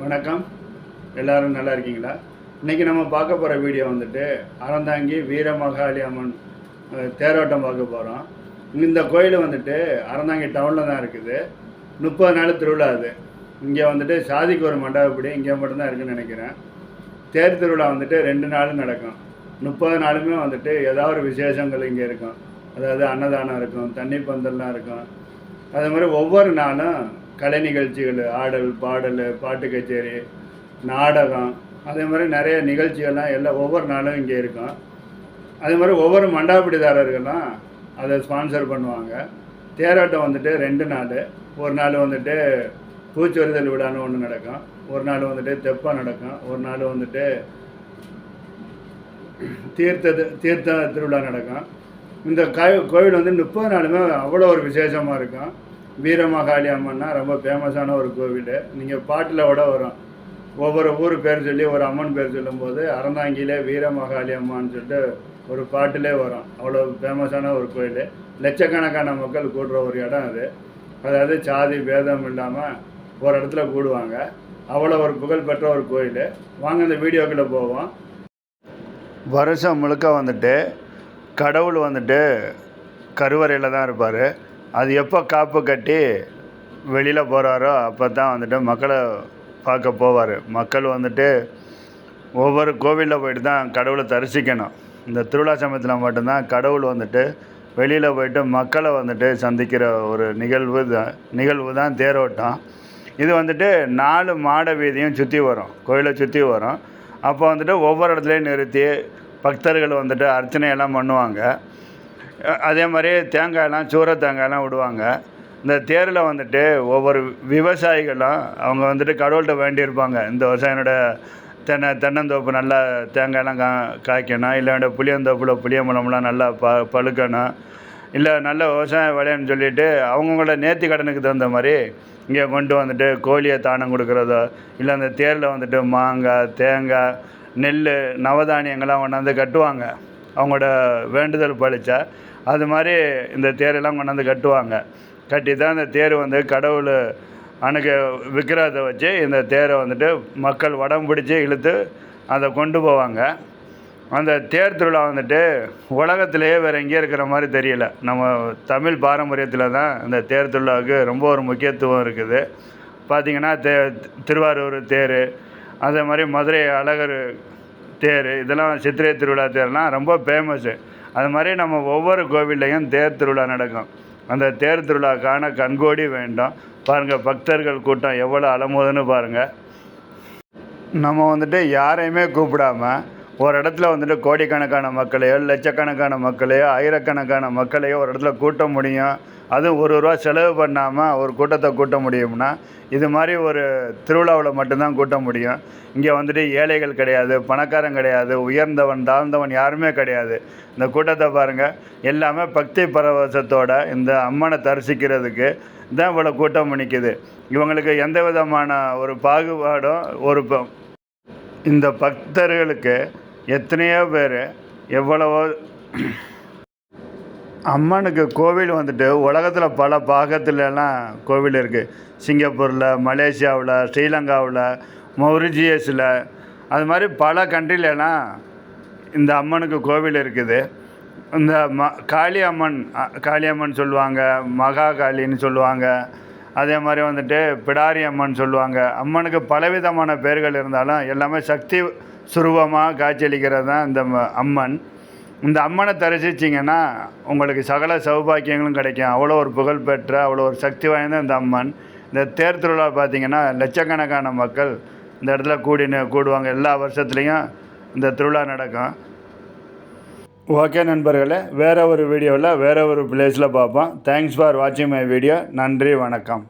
வணக்கம். எல்லாரும் நல்லா இருக்கீங்களா? இன்றைக்கி நம்ம பார்க்க போகிற வீடியோ வந்துட்டு அறந்தாங்கி வீரமகாளி அம்மன் தேரோட்டம் பார்க்க போகிறோம் இந்த கோயில் வந்துட்டு அறந்தாங்கி டவுனில் தான் இருக்குது. முப்பது நாள் திருவிழா அது. இங்கே வந்துட்டு சாதிக்கு ஒரு மண்டபப்படி இங்கே மட்டும்தான் இருக்குன்னு நினைக்கிறேன். தேர் திருவிழா வந்துட்டு ரெண்டு நாளும் நடக்கும். முப்பது நாளுமே வந்துட்டு ஏதாவது ஒரு விசேஷங்கள் இங்கே இருக்கும். அதாவது அன்னதானம் இருக்கும் தண்ணி பந்தல்லாம் இருக்கும். அது மாதிரி ஒவ்வொரு நாளும் கலை நிகழ்ச்சிகள் ஆடல் பாடல் பாட்டு கச்சேரி நாடகம் அதே மாதிரி நிறைய நிகழ்ச்சிகள்லாம் எல்லாம் ஒவ்வொரு நாளும் இங்கே இருக்கும். அதே மாதிரி ஒவ்வொரு மண்டாபிடிதாரர்கள்லாம் அதை ஸ்பான்சர் பண்ணுவாங்க. தேரோட்டம் வந்துட்டு ரெண்டு நாள். ஒரு நாள் வந்துட்டு பூச்சொரிதல் விழான்னு ஒன்று நடக்கும். ஒரு நாள் வந்துட்டு தெப்பம் நடக்கும். ஒரு நாள் வந்துட்டு தீர்த்த தீர்த்த திருவிழா நடக்கும். இந்த கோ- கோவில் வந்து முப்பது நாளுமே அவ்வளோ ஒரு விசேஷமாக இருக்கும். வீரமகாளி அம்மன்னா ரொம்ப ஃபேமஸான ஒரு கோவில். நீங்கள் பாட்டில் கூட வரும். ஒவ்வொரு ஊர் பேர் சொல்லி ஒரு அம்மன் பேர் சொல்லும்போது அறந்தாங்கியில் வீரமகாளி அம்மான்னு சொல்லிட்டு ஒரு பாட்டிலே வரும். அவ்வளோ ஃபேமஸான ஒரு கோயில் லட்சக்கணக்கான மக்கள் கூடுற ஒரு இடம் அது. அதாவது சாதி பேதம் இல்லாமல் ஒரு இடத்துல கூடுவாங்க. அவ்வளோ ஒரு புகழ்பெற்ற ஒரு கோயில் வாங்க இந்த வீடியோக்குள்ளே போவோம். வருஷம் முழுக்க வந்துட்டு கடவுள் வந்துட்டு கருவறையில் தான் இருப்பார். அது எப்போ காப்பு கட்டி வெளியில் போகிறாரோ அப்போ தான் வந்துட்டு மக்களை பார்க்க போவார். மக்கள் வந்துட்டு ஒவ்வொரு கோவிலில் போயிட்டு தான் கடவுளை தரிசிக்கணும். இந்த திருவிழா சமயத்தில் மட்டும்தான் கடவுள் வந்துட்டு வெளியில் போயிட்டு மக்களை வந்துட்டு சந்திக்கிற ஒரு நிகழ்வு தான் நிகழ்வு தான் தேரோட்டம். இது வந்துட்டு நாலு மாட வீதியும் சுற்றி வரும். கோயிலை சுற்றி வரும். அப்போ வந்துட்டு ஒவ்வொரு இடத்துலையும் நிறுத்தி பக்தர்கள் வந்துட்டு அர்ச்சனையெல்லாம் பண்ணுவாங்க. அதே மாதிரி தேங்காயெல்லாம் சூற தேங்காயெல்லாம் விடுவாங்க. இந்த தேரில் வந்துட்டு ஒவ்வொரு விவசாயிகளும் அவங்க வந்துட்டு கடவுள்கிட்ட வேண்டியிருப்பாங்க. இந்த வருஷம் தென்னை தென்னந்தோப்பு நல்லா தேங்காயெல்லாம் கா காய்க்கணும். இல்லை என்னோட புளியந்தோப்பில் புளியம்பழம்லாம் நல்லா ப பழுக்கணும். இல்லை நல்ல விவசாயம் விளையன்னு சொல்லிட்டு அவங்கவுங்களோட நேர்த்தி கடனுக்கு தகுந்த மாதிரி இங்கே கொண்டு வந்துட்டு கோழியை தானம் கொடுக்குறதோ இல்லை அந்த தேரில் வந்துட்டு மாங்காய் தேங்காய் நெல் நவதானியங்கள்லாம் கொண்டாந்து கட்டுவாங்க. அவங்களோட வேண்டுதல் பழிச்சா அது மாதிரி இந்த தேரெல்லாம் கொண்டாந்து கட்டுவாங்க. கட்டி தான் இந்த தேர் வந்து கடவுள் அன்னைக்கு விக்கிரகத்தை வச்சு இந்த தேரை வந்துட்டு மக்கள் வடம் பிடிச்சி இழுத்து அதை கொண்டு போவாங்க. அந்த தேர் திருவிழா வந்துட்டு உலகத்திலேயே வேறு எங்கேயும் இருக்கிற மாதிரி தெரியல. நம்ம தமிழ் பாரம்பரியத்தில் தான் இந்த தேர் திருவிழாவுக்கு ரொம்ப ஒரு முக்கியத்துவம் இருக்குது. பார்த்திங்கன்னா தே திருவாரூர் தேர் அதே மாதிரி மதுரை அழகர் தேர் இதெல்லாம் சித்திரை திருவிழா தேர்லாம் ரொம்ப ஃபேமஸ்ஸு அது மாதிரி நம்ம ஒவ்வொரு கோவில்லையும் தேர் திருவிழா நடக்கும். அந்த தேர் திருவிழா காண கண்கோடி வேண்டும். பாருங்கள் பக்தர்கள் கூட்டம் எவ்வளோ அலமோதுன்னு பாருங்கள் நம்ம வந்துட்டு யாரையுமே கூப்பிடாம ஒரு இடத்துல வந்துட்டு கோடிக்கணக்கான மக்களையோ லட்சக்கணக்கான மக்களையோ ஆயிரக்கணக்கான மக்களையோ ஒரு இடத்துல கூட்ட முடியும். அதுவும் ஒரு ரூபா செலவு பண்ணாமல் ஒரு கூட்டத்தை கூட்ட முடியும்னா இது மாதிரி ஒரு திருவிழாவில் மட்டும்தான் கூட்ட முடியும். இங்கே வந்துட்டு ஏழைகள் கிடையாது பணக்காரன் கிடையாது உயர்ந்தவன் தாழ்ந்தவன் யாருமே கிடையாது. இந்த கூட்டத்தை பாருங்கள் எல்லாமே பக்தி பரவசத்தோட இந்த அம்மனை தரிசிக்கிறதுக்கு தான் இவ்வளோ கூட்டம் நிற்கிது இவங்களுக்கு எந்த விதமான ஒரு பாகுபாடும் ஒரு இந்த பக்தர்களுக்கு எத்தனையோ பேர் எவ்வளவோ அம்மனுக்கு கோவில் வந்துட்டு உலகத்தில் பல பாகத்துலலாம் கோவில் இருக்குது சிங்கப்பூரில் மலேசியாவில் ஸ்ரீலங்காவில் மொரிஜியஸில் அது மாதிரி பல கண்ட்ரிலலாம் இந்த அம்மனுக்கு கோவில் இருக்குது. இந்த ம காளி அம்மன் சொல்லுவாங்க மகா காளின்னு சொல்லுவாங்க. அதே மாதிரி வந்துட்டு பிடாரி அம்மன் சொல்லுவாங்க. அம்மனுக்கு பலவிதமான பெயர்கள் இருந்தாலும் எல்லாமே சக்தி சுரூபமாக காட்சியளிக்கிறது தான் இந்த அம்மன். இந்த அம்மனை தரிசிச்சிங்கன்னா உங்களுக்கு சகல சௌபாக்கியங்களும் கிடைக்கும். அவ்வளோ ஒரு புகழ்பெற்ற அவ்வளோ ஒரு சக்தி வாய்ந்த இந்த அம்மன். இந்த தேர் திருவிழா பார்த்தீங்கன்னா லட்சக்கணக்கான மக்கள் இந்த இடத்துல கூடின கூடுவாங்க. எல்லா வருஷத்துலேயும் இந்த திருவிழா நடக்கும். ஓகே நண்பர்களே வேறு ஒரு வீடியோவில் வேறு ஒரு பிளேஸில் பார்ப்போம். தேங்க்ஸ் ஃபார் வாட்சிங் மை வீடியோ நன்றி வணக்கம்.